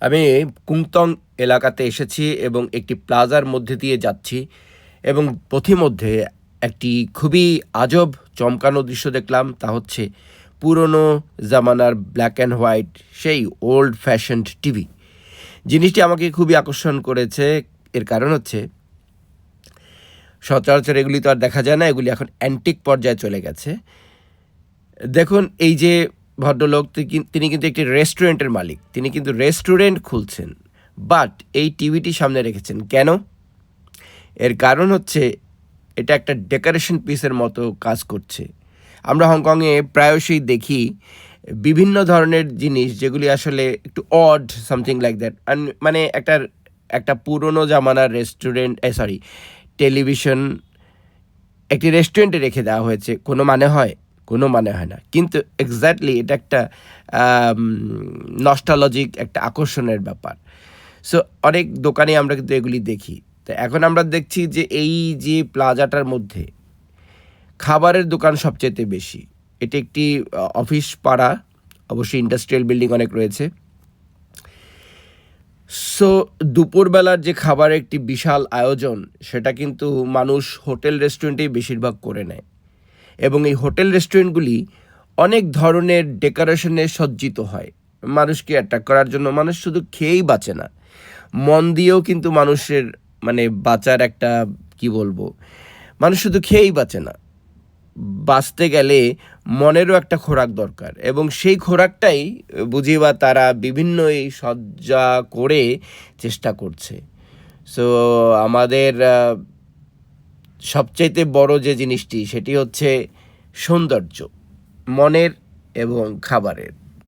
আমি কুংতং এলাকাতে এসেছি এবং একটি প্লাজার মধ্যে দিয়ে যাচ্ছি এবং পথিমধ্যে একটি খুবই আজব চমকানো দৃশ্য দেখলাম, তা হচ্ছে পুরনো জামানার ব্ল্যাক অ্যান্ড হোয়াইট সেই ওল্ড ফ্যাশনড টিভি জিনিসটি আমাকে খুবই আকর্ষণ করেছে, এর কারণ হচ্ছে সচরাচর এগুলি তো আর দেখা যায় না, এগুলি এখন অ্যান্টিক পর্যায়ে চলে গেছে। দেখুন, এই যে ভদ্রলোক তিনি কিন্তু একটি রেস্টুরেন্টের মালিক। তিনি কিন্তু রেস্টুরেন্ট খুলছেন। বাট এই টিভিটি সামনে রেখেছেন। কেন? এর কারণ হচ্ছে, এটা একটা ডেকোরেশন পিসের মতো কাজ করছে। আমরা হংকংয়ে প্রায়শই দেখি বিভিন্ন ধরনের জিনিস যেগুলি আসলে একটু অড সামথিং লাইক দ্যাট মানে একটা একটা পুরনো জামানার রেস্টুরেন্ট সরি টেলিভিশন একটি রেস্টুরেন্টে রেখে দেওয়া হয়েছে। কোনো মানে হয়? কোনো মানে হয় না। কিন্তু এক্স্যাক্টলি এটা একটা নস্টালজিক একটা আকর্ষণের ব্যাপার। সো অনেক দোকানে আমরা কিন্তু এগুলি দেখি। তো এখন আমরা দেখছি যে এই যে প্লাজাটার মধ্যে খাবারের দোকান সবচেয়ে বেশি। এটি একটি অফিস পাড়া, অবশ্যই ইন্ডাস্ট্রিয়াল বিল্ডিং অনেক রয়েছে। সো দুপুরবেলার যে খাবারের একটি বিশাল আয়োজন, সেটা কিন্তু মানুষ হোটেল রেস্টুরেন্টেই বেশিরভাগ করে নেয়। এবং এই হোটেল রেস্টুরেন্টগুলি অনেক ধরনের ডেকোরেশনে সজ্জিত হয়। মানুষকে অ্যাট্রাক্ট করার জন্য মানুষ শুধু খেয়েই বাঁচে না। মন দিয়েও কিন্তু মানুষের মানে বাঁচার একটা, কি বলব, মানুষ শুধু খেয়েই বাঁচে না। বাঁচতে গেলে মনেরও একটা খোরাক দরকার এবং সেই খোরাকটাই বুঝি বা তারা বিভিন্ন এই সজ্জা করে চেষ্টা করছে। সো আমাদের সবচাইতে বড় যে জিনিসটি সেটি হচ্ছে সৌন্দর্য মনের এবং খাবারের।